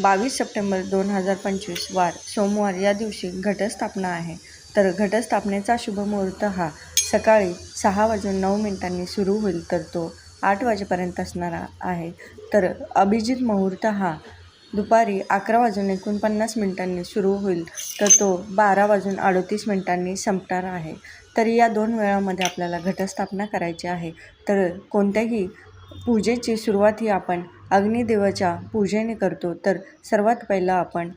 बावीस सप्टेंबर दोन हजार पंचवीस वार सोमवार या दिवशी घटस्थापना आहे. तर घटस्थापनेचा शुभ मुहूर्त हा सकाळी सहा वाजून नऊ मिनिटांनी सुरू होईल तर तो आठ वाजेपर्यंत असणारा आहे. तर अभिजित मुहूर्त हा दुपारी अकरा वाजून एकोणपन्नास मिनिटांनी सुरू होईल तर तो बारा वाजून अडतीस मिनिटांनी संपणार आहे. तर या दोन वेळामध्ये आपल्याला घटस्थापना करायची आहे. तर कोणत्याही पूजेची सुरुवात ही आपण अग्निदेवाच्या पूजेने करतो. तर सर्वात पहिलं आपण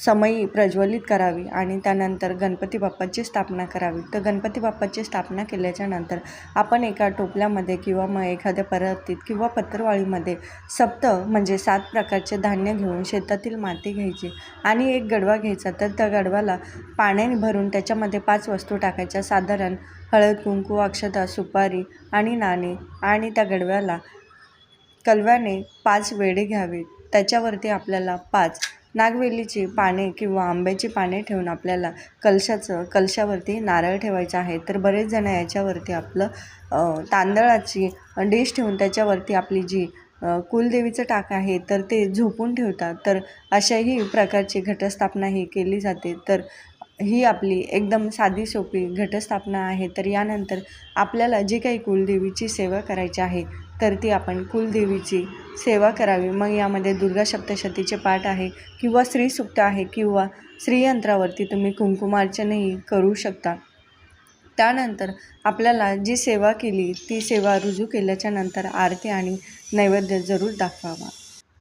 समयी प्रज्वलित करावी आणि त्यानंतर गणपती बाप्पाची स्थापना करावी. तर गणपती बाप्पाची स्थापना केल्याच्यानंतर आपण एका टोपल्यामध्ये किंवा मग एखाद्या परतीत किंवा पत्रवाळीमध्ये सप्त म्हणजे सात प्रकारचे धान्य घेऊन शेतातील माती घ्यायची आणि एक गडवा घ्यायचा. तर त्या गडवाला पाण्याने भरून त्याच्यामध्ये पाच वस्तू टाकायच्या. साधारण हळद कुंकू अक्षता सुपारी आणि नाणे आणि त्या गडव्याला कलव्याने पाच वेडे घ्यावे. त्याच्यावरती आपल्याला पाच नागवेलीची पाने किंवा आंब्याची पाने ठेवून आपल्याला कलशाचं कलशावरती नारळ ठेवायचं आहे. तर बरेच जण याच्यावरती आपलं तांदळाची डिश ठेवून त्याच्यावरती आपली जी कुलदेवीचं टाक आहे तर ते झोपून ठेवतात. तर अशाही प्रकारची घटस्थापना ही केली जाते. तर ही आपली एकदम साधी सोपी घटस्थापना आहे तर यानंतर आपल्याला जी काही कुलदेवीची सेवा करायची आहे तर ती आपण कुलदेवीची सेवा करावी. मग यामध्ये दुर्गा सप्तशतीचे पाठ आहे किंवा श्रीसुक्त आहे किंवा श्रीयंत्रावरती तुम्ही कुंकुमार्चनही करू शकता. त्यानंतर आपल्याला जी सेवा केली ती सेवा रुजू केल्याच्यानंतर आरती आणि नैवेद्य जरूर दाखवावा.